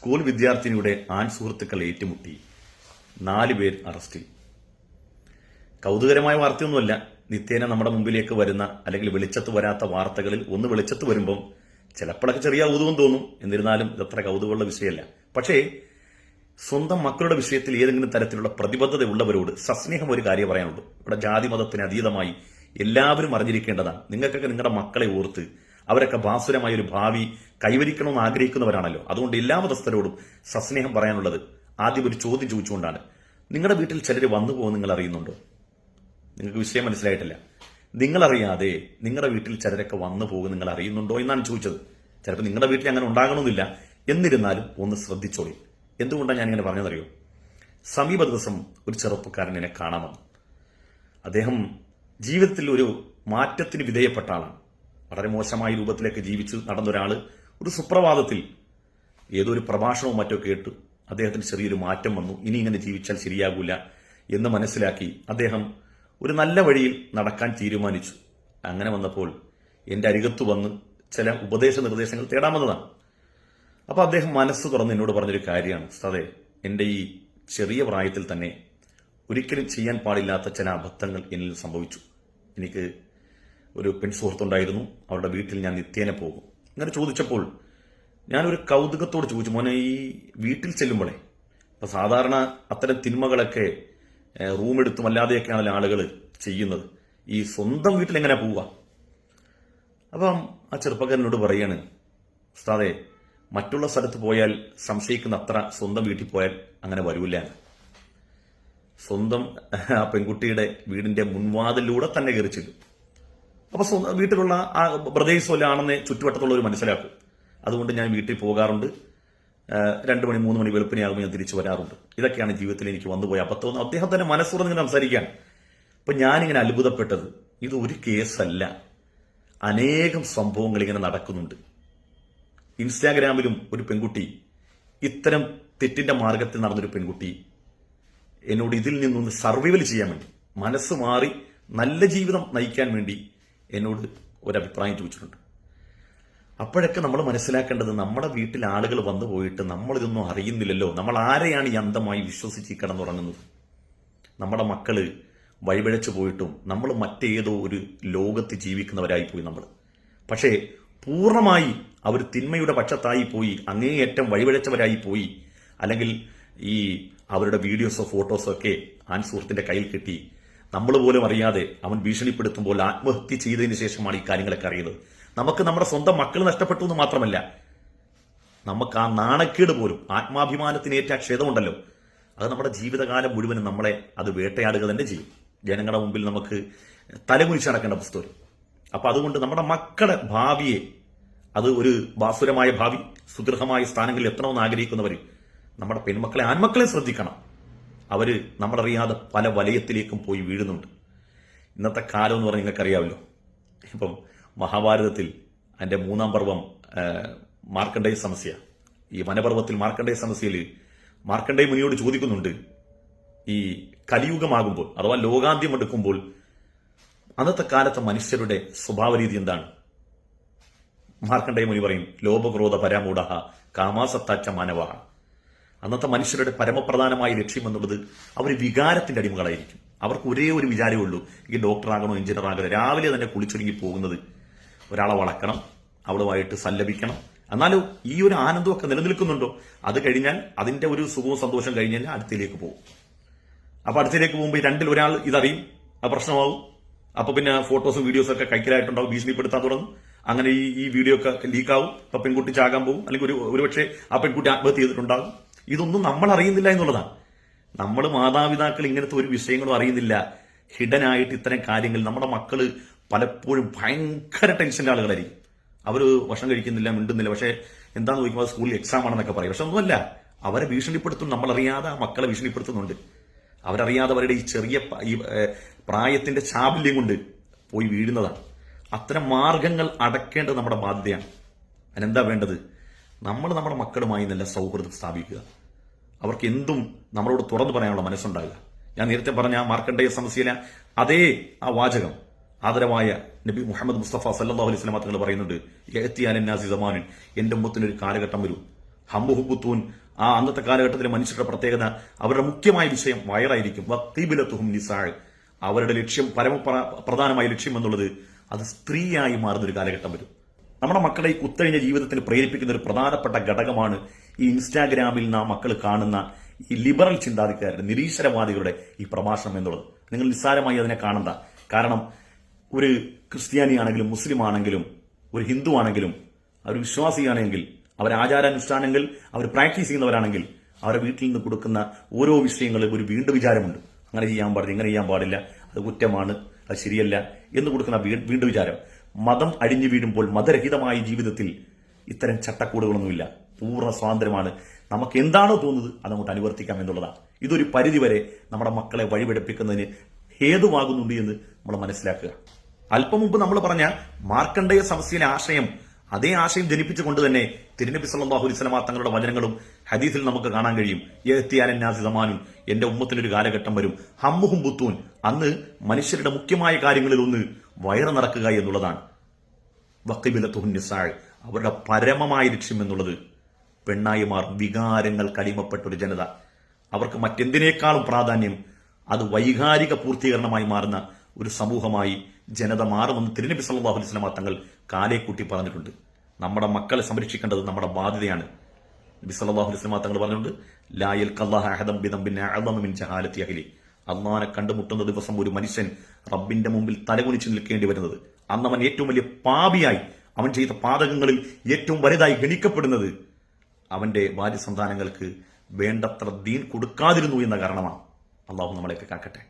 School വിദ്യാർത്ഥിനിയുടെ ആൺ സുഹൃത്തുക്കൾ ഏറ്റുമുട്ടി. നാല് പേർ അറസ്റ്റിൽ. കൗതുകരമായ വാർത്തയൊന്നുമല്ല. നിത്യേന നമ്മുടെ മുമ്പിലേക്ക് വരുന്ന അല്ലെങ്കിൽ വെളിച്ചത്ത് വരാത്ത വാർത്തകളിൽ ഒന്ന് വെളിച്ചത്ത് വരുമ്പം ചിലപ്പോഴൊക്കെ ചെറിയ കൗതുകം തോന്നും. എന്നിരുന്നാലും ഇതത്ര കൗതുകമുള്ള വിഷയമല്ല. പക്ഷേ സ്വന്തം മക്കളുടെ വിഷയത്തിൽ ഏതെങ്കിലും തരത്തിലുള്ള പ്രതിബദ്ധത ഉള്ളവരോട് സസ്നേഹം ഒരു കാര്യം പറയാനുള്ളൂ. ഇവിടെ ജാതി മതത്തിന് അതീതമായി എല്ലാവരും അറിഞ്ഞിരിക്കേണ്ടതാണ്. നിങ്ങൾക്കൊക്കെ നിങ്ങളുടെ മക്കളെ ഓർത്ത് അവരൊക്കെ ഭാസുരമായ ഒരു ഭാവി കൈവരിക്കണമെന്ന് ആഗ്രഹിക്കുന്നവരാണല്ലോ. അതുകൊണ്ട് എല്ലാ മതസ്ഥരോടും സസ്നേഹം പറയാനുള്ളത് ആദ്യം ഒരു ചോദ്യം ചോദിച്ചുകൊണ്ടാണ്. നിങ്ങളുടെ വീട്ടിൽ ചിലർ വന്നു പോകും നിങ്ങൾ അറിയുന്നുണ്ടോ? നിങ്ങൾക്ക് വിഷയം മനസ്സിലായിട്ടില്ല. നിങ്ങളറിയാതെ നിങ്ങളുടെ വീട്ടിൽ ചിലരൊക്കെ വന്നു പോകും നിങ്ങൾ അറിയുന്നുണ്ടോ എന്നാണ് ചോദിച്ചത്. ചിലപ്പോൾ നിങ്ങളുടെ വീട്ടിൽ അങ്ങനെ ഉണ്ടാകണമെന്നില്ല. എന്നിരുന്നാലും ഒന്ന് ശ്രദ്ധിച്ചോളി. എന്തുകൊണ്ടാണ് ഞാൻ ഇങ്ങനെ പറഞ്ഞതറിയോ സമീപ ദിവസം ഒരു ചെറുപ്പക്കാരൻ എന്നെ കാണാൻ വന്നു. അദ്ദേഹം ജീവിതത്തിൽ ഒരു മാറ്റത്തിന് വിധേയപ്പെട്ട ആളാണ്. വളരെ മോശമായ രൂപത്തിലേക്ക് ജീവിച്ച് നടന്ന ഒരാൾ ഒരു സുപ്രഭാതത്തിൽ ഏതോ ഒരു പ്രഭാഷണവും മറ്റോ കേട്ട് അദ്ദേഹത്തിന് ചെറിയൊരു മാറ്റം വന്നു. ഇനി ഇങ്ങനെ ജീവിച്ചാൽ ശരിയാകൂല എന്ന് മനസ്സിലാക്കി അദ്ദേഹം ഒരു നല്ല വഴിയിൽ നടക്കാൻ തീരുമാനിച്ചു. അങ്ങനെ വന്നപ്പോൾ എന്റെ അരികത്ത് വന്ന് ചില ഉപദേശ നിർദ്ദേശങ്ങൾ തേടാമെന്നതാണ്. അപ്പോൾ അദ്ദേഹം മനസ്സ് തുറന്ന് എന്നോട് പറഞ്ഞൊരു കാര്യമാണ്. അതെ എന്റെ ഈ ചെറിയ പ്രായത്തിൽ തന്നെ ഒരിക്കലും ചെയ്യാൻ പാടില്ലാത്ത ചില അബദ്ധങ്ങൾ എന്നിൽ സംഭവിച്ചു. എനിക്ക് ഒരു പെൺ സുഹൃത്തുണ്ടായിരുന്നു. അവരുടെ വീട്ടിൽ ഞാൻ നിത്യേന പോകും. അങ്ങനെ ചോദിച്ചപ്പോൾ ഞാനൊരു കൗതുകത്തോട് ചോദിച്ചു മോനെ ഈ വീട്ടിൽ ചെല്ലുമ്പോഴേ അപ്പം സാധാരണ അത്തരം തിന്മകളൊക്കെ റൂമെടുത്തും അല്ലാതെയൊക്കെയാണല്ലോ ആളുകൾ ചെയ്യുന്നത്. ഈ സ്വന്തം വീട്ടിൽ എങ്ങനെ പോവുക? അപ്പം ആ ചെറുപ്പക്കാരനോട് പറയാണ് ഉസ്താദെ മറ്റുള്ള സ്ഥലത്ത് പോയാൽ സംശയിക്കുന്ന അത്ര സ്വന്തം വീട്ടിൽ പോയാൽ അങ്ങനെ വരൂല്ല സ്വന്തം ആ പെൺകുട്ടിയുടെ വീടിന്റെ മുൻവാതിലൂടെ തന്നെ കയറി അപ്പൊ വീട്ടിലുള്ള ആ ബ്രദേഴ്സ് അല്ല ആണെന്ന് ചുറ്റുവട്ടത്തുള്ളവർ മനസ്സിലാക്കും. അതുകൊണ്ട് ഞാൻ വീട്ടിൽ പോകാറുണ്ട്. രണ്ട് മണി മൂന്ന് മണി വെളുപ്പിനെയാകുമ്പോൾ ഞാൻ തിരിച്ചു വരാറുണ്ട്. ഇതൊക്കെയാണ് ജീവിതത്തിൽ എനിക്ക് വന്നുപോയ അബദ്ധം അദ്ദേഹം തന്നെ മനസ്സുറന്ന് സംസാരിക്കാൻ അപ്പൊ ഞാനിങ്ങനെ അത്ഭുതപ്പെട്ടത് ഇത് ഒരു കേസല്ല. അനേകം സംഭവങ്ങൾ ഇങ്ങനെ നടക്കുന്നുണ്ട്. ഇൻസ്റ്റാഗ്രാമിലും ഒരു പെൺകുട്ടി ഇത്തരം തെറ്റിന്റെ മാർഗത്തിൽ നടന്നൊരു പെൺകുട്ടി എന്നോട് ഇതിൽ നിന്നൊന്ന് സർവൈവൽ ചെയ്യാൻ വേണ്ടി മനസ്സ് മാറി നല്ല ജീവിതം നയിക്കാൻ വേണ്ടി എന്നോട് ഒരഭിപ്രായം ചോദിച്ചിട്ടുണ്ട്. അപ്പോഴൊക്കെ നമ്മൾ മനസ്സിലാക്കേണ്ടത് നമ്മുടെ വീട്ടിൽ ആളുകൾ വന്നു പോയിട്ട് നമ്മളിതൊന്നും അറിയുന്നില്ലല്ലോ. നമ്മൾ ആരെയാണ് ഈ അന്ധമായി വിശ്വസിച്ച് കിടന്നുറങ്ങുന്നത് നമ്മുടെ മക്കൾ വഴിപിഴച്ചു പോയിട്ടും നമ്മൾ മറ്റേതോ ഒരു ലോകത്ത് ജീവിക്കുന്നവരായി പോയി നമ്മൾ. പക്ഷേ പൂർണമായി അവർ തിന്മയുടെ പക്ഷത്തായി പോയി അങ്ങേയറ്റം വഴിപിഴച്ചവരായി പോയി അല്ലെങ്കിൽ ഈ അവരുടെ വീഡിയോസോ ഫോട്ടോസോ ഒക്കെ ആൻ സുഹൃത്തിന്റെ കയ്യിൽ കിട്ടി നമ്മൾ പോലും അറിയാതെ അവൻ ഭീഷണിപ്പെടുത്തുമ്പോൾ ആത്മഹത്യ ചെയ്തതിന് ശേഷമാണ് ഈ കാര്യങ്ങളൊക്കെ അറിയുന്നത്. നമുക്ക് നമ്മുടെ സ്വന്തം മക്കൾ നഷ്ടപ്പെട്ടു എന്ന് മാത്രമല്ല നമുക്ക് ആ നാണക്കേട് പോലും ആത്മാഭിമാനത്തിനേറ്റ ക്ഷേതമുണ്ടല്ലോ അത് നമ്മുടെ ജീവിതകാലം മുഴുവനും നമ്മളെ അത് വേട്ടയാടുക തന്നെ ചെയ്യും. ജനങ്ങളുടെ മുമ്പിൽ നമുക്ക് തലകുനിച്ച് നടക്കേണ്ട പുസ്തകം. അപ്പൊ അതുകൊണ്ട് നമ്മുടെ മക്കളുടെ ഭാവിയെ അത് ഒരു ബാസുരമായ ഭാവി സുദൃഢമായ സ്ഥാനങ്ങളിൽ എത്തണമെന്ന് ആഗ്രഹിക്കുന്നവർ നമ്മുടെ പെൺമക്കളെ ആൺമക്കളെ ശ്രദ്ധിക്കണം. അവർ നമ്മളറിയാതെ പല വലയത്തിലേക്കും പോയി വീഴുന്നുണ്ട്. ഇന്നത്തെ കാലം എന്ന് പറഞ്ഞാൽ നിങ്ങൾക്കറിയാമല്ലോ. ഇപ്പം മഹാഭാരതത്തിൽ അതിന്റെ മൂന്നാം പർവം മാർക്കണ്ഡേയ സമസ്യ. ഈ വനപർവത്തിൽ മാർക്കണ്ഡേയ സമസ്യയിൽ മാർക്കണ്ഡേയ മുനിയോട് ചോദിക്കുന്നുണ്ട്. ഈ കലിയുഗമാകുമ്പോൾ അഥവാ ലോകാന്ത്യം എടുക്കുമ്പോൾ അന്നത്തെ കാലത്തെ മനുഷ്യരുടെ സ്വഭാവരീതി എന്താണ്? മാർക്കണ്ഡേയ മുനി പറയും ലോപക്രോധ പരാമൂഢ കാമാസത്താച്ച മാനവ. അന്നത്തെ മനുഷ്യരുടെ പരമപ്രധാനമായ ലക്ഷ്യം എന്നുള്ളത് അവർ വികാരത്തിന്റെ അടിമകളായിരിക്കും. അവർക്ക് ഒരേ ഒരു വിചാരമേ ഉള്ളൂ ഈ ഡോക്ടറാകണോ എഞ്ചിനീയർ ആകണോ രാവിലെ തന്നെ കുളിച്ചൊരുങ്ങി പോകുന്നത്. ഒരാളെ വളക്കണം അവളുമായിട്ട് സല്ലപിക്കണം. എന്നാലും ഈ ഒരു ആനന്ദമൊക്കെ നിലനിൽക്കുന്നുണ്ടോ? അത് കഴിഞ്ഞാൽ അതിന്റെ ഒരു സുഖവും സന്തോഷം കഴിഞ്ഞാൽ അടുത്തിലേക്ക് പോകും. അപ്പൊ അടുത്തിലേക്ക് പോകുമ്പോൾ രണ്ടിൽ ഒരാൾ ഇതറിയും ആ പ്രശ്നമാവും അപ്പൊ പിന്നെ ഫോട്ടോസും വീഡിയോസും ഒക്കെ കൈക്കലായിട്ടുണ്ടാവും ഭീഷണിപ്പെടുത്താൻ തുടങ്ങും. അങ്ങനെ ഈ ഈ വീഡിയോ ഒക്കെ ലീക്കാവും അപ്പൊ പെൺകുട്ടി ചാകാൻ പോകും അല്ലെങ്കിൽ ഒരു ഒരുപക്ഷെ ആ പെൺകുട്ടി ആത്മഹത്യ ചെയ്തിട്ടുണ്ടാകും. ഇതൊന്നും നമ്മൾ അറിയുന്നില്ല എന്നുള്ളതാണ്. നമ്മൾ മാതാപിതാക്കൾ ഇങ്ങനത്തെ ഒരു വിഷയങ്ങളും അറിയുന്നില്ല. ഹിഡൻ ആയിട്ട് ഇത്തരം കാര്യങ്ങൾ നമ്മുടെ മക്കൾ പലപ്പോഴും ഭയങ്കര ടെൻഷന്റെ ആളുകളായിരിക്കും. അവർ ഭക്ഷണം കഴിക്കുന്നില്ല മിണ്ടുന്നില്ല. പക്ഷെ എന്താന്ന് ചോദിക്കുമ്പോൾ സ്കൂളിൽ എക്സാം ആണെന്നൊക്കെ പറയും. പക്ഷെ ഒന്നുമല്ല. അവരെ ഭീഷണിപ്പെടുത്തും നമ്മളറിയാതെ ആ മക്കളെ ഭീഷണിപ്പെടുത്തുന്നുണ്ട്. അവരറിയാതെ അവരുടെ ഈ ചെറിയ ഈ പ്രായത്തിന്റെ ചാബല്യം കൊണ്ട് പോയി വീഴുന്നതാണ്. അത്തരം മാർഗങ്ങൾ അടക്കേണ്ടത് നമ്മുടെ ബാധ്യതയാണ്. അതിനെന്താ വേണ്ടത്? നമ്മൾ നമ്മുടെ മക്കളുമായി നല്ല സൗഹൃദം സ്ഥാപിക്കുക. അവർക്ക് എന്തും നമ്മളോട് തുറന്നു പറയാനുള്ള മനസ്സുണ്ടാകുക. ഞാൻ നേരത്തെ പറഞ്ഞ ആ മാർക്കണ്ഡേയ സമസ്യയിലെ അതേ ആ വാചകം ആദരവായ നബി മുഹമ്മദ് മുസ്തഫ സല്ലാഹു അലൈഹി സ്വലമ തങ്ങൾ പറയുന്നുണ്ട്. എത്തിയാലൻ നാസി സമാനിൻ. എന്റെ മുത്തിന് ഒരു കാലഘട്ടം വരും. ഹംബുഹുബുത്തൂൻ ആ അന്നത്തെ കാലഘട്ടത്തിലെ മനുഷ്യരുടെ പ്രത്യേകത അവരുടെ മുഖ്യമായ വിഷയം വയറായിരിക്കും. വക്തീബിലത്തുഹും നിസാഴ് അവരുടെ ലക്ഷ്യം പരമ പ്രധാനമായ ലക്ഷ്യം എന്നുള്ളത് അത് സ്ത്രീയായി മാറുന്ന ഒരു കാലഘട്ടം വരും. നമ്മുടെ മക്കളെ ഈ കുത്തഴിഞ്ഞ ജീവിതത്തിൽ പ്രേരിപ്പിക്കുന്ന ഒരു പ്രധാനപ്പെട്ട ഘടകമാണ് ഈ ഇൻസ്റ്റാഗ്രാമിൽ നാം മക്കൾ കാണുന്ന ഈ ലിബറൽ ചിന്താധിക്കാരുടെ നിരീശ്വരവാദികളുടെ ഈ പ്രഭാഷണം എന്നുള്ളത്. നിങ്ങൾ നിസ്സാരമായി അതിനെ കാണണ്ട. കാരണം ഒരു ക്രിസ്ത്യാനി ആണെങ്കിലും മുസ്ലിം ആണെങ്കിലും ഒരു ഹിന്ദു ആണെങ്കിലും അവർ വിശ്വാസിയാണെങ്കിൽ അവർ ആചാരാനുഷ്ഠാനങ്ങൾ അവർ പ്രാക്ടീസ് ചെയ്യുന്നവരാണെങ്കിൽ അവരുടെ വീട്ടിൽ നിന്ന് കൊടുക്കുന്ന ഓരോ വിഷയങ്ങളും ഒരു വീണ്ടും വിചാരമുണ്ട്. അങ്ങനെ ചെയ്യാൻ പാടില്ല ഇങ്ങനെ ചെയ്യാൻ പാടില്ല അത് കുറ്റമാണ് അത് ശരിയല്ല എന്ന് കൊടുക്കുന്ന വീണ്ടും വിചാരം. മതം അഴിഞ്ഞു വീഴുമ്പോൾ മതരഹിതമായ ജീവിതത്തിൽ ഇത്തരം ചട്ടക്കൂടുകളൊന്നുമില്ല. പൂർണ സ്വാതന്ത്ര്യമാണ്. നമുക്ക് എന്താണോ തോന്നുന്നത് അതങ്ങോട്ട് അനുവർത്തിക്കാം എന്നുള്ളതാണ്. ഇതൊരു പരിധിവരെ നമ്മുടെ മക്കളെ വഴിപെടുപ്പിക്കുന്നതിന് ഹേതുവാകുന്നുണ്ട് എന്ന് നമ്മൾ മനസ്സിലാക്കുക. അല്പം മുമ്പ് നമ്മൾ പറഞ്ഞ മാർക്കണ്ഡേയ സമസ്യയിലെ ആശയം അതേ ആശയം ജനിപ്പിച്ചുകൊണ്ട് തന്നെ തിരുനബി സല്ലാഹു അലൈഹി വസല്ലമ തങ്ങളുടെ വചനങ്ങളും ഹദീസിൽ നമുക്ക് കാണാൻ കഴിയും. യഹ്തിയാലന്നാസി സമാനും എന്റെ ഉമ്മത്തിനൊരു കാലഘട്ടം വരും. ഹമ്മുഹും ബുത്തൂൻ. അന്ന് മനുഷ്യരുടെ മുഖ്യമായ കാര്യങ്ങളിൽ ഒന്ന് വയറ് നിറക്കുക എന്നുള്ളതാണ്. വക്കിബില നിസാഴ് അവരുടെ പരമമായ ലക്ഷ്യം എന്നുള്ളത് പെണ്ണായിമാർ വികാരങ്ങൾ കടിമപ്പെട്ട ഒരു ജനത. അവർക്ക് മറ്റെന്തിനേക്കാളും പ്രാധാന്യം അത് വൈകാരിക പൂർത്തീകരണമായി മാറുന്ന ഒരു സമൂഹമായി ജനത മാറുമെന്ന് തിരുനബി സല്ലല്ലാഹു അലൈഹി വസല്ലമ തങ്ങൾ കാലേക്കൂട്ടി പറഞ്ഞിട്ടുണ്ട്. നമ്മുടെ മക്കളെ സംരക്ഷിക്കേണ്ടത് നമ്മുടെ ബാധ്യതയാണ്. നബി സല്ലല്ലാഹു അലൈഹി വസല്ലമ തങ്ങൾ പറഞ്ഞിട്ടുണ്ട് ലായൽ കല്ലാഹ് അഹദം ബിദം ബിൻ അഹദം മിൻ ജഹാലത്തി അഹ്ലി. അള്ളാനെ കണ്ടുമുട്ടുന്ന ദിവസം ഒരു മനുഷ്യൻ റബ്ബിന്റെ മുമ്പിൽ തലകുനിച്ച് നിൽക്കേണ്ടി വരുന്നത്. അന്ന് അവൻ ഏറ്റവും വലിയ പാപിയായി അവൻ ചെയ്ത പാതകങ്ങളിൽ ഏറ്റവും വലുതായി ഗണിക്കപ്പെടുന്നത് അവന്റെ ഭാര്യ സന്താനങ്ങൾക്ക് വേണ്ടത്ര ദീൻ കൊടുക്കാതിരുന്നു എന്ന കാരണമാണ്. അള്ളാഹു നമ്മളെയൊക്കെ കാക്കട്ടെ.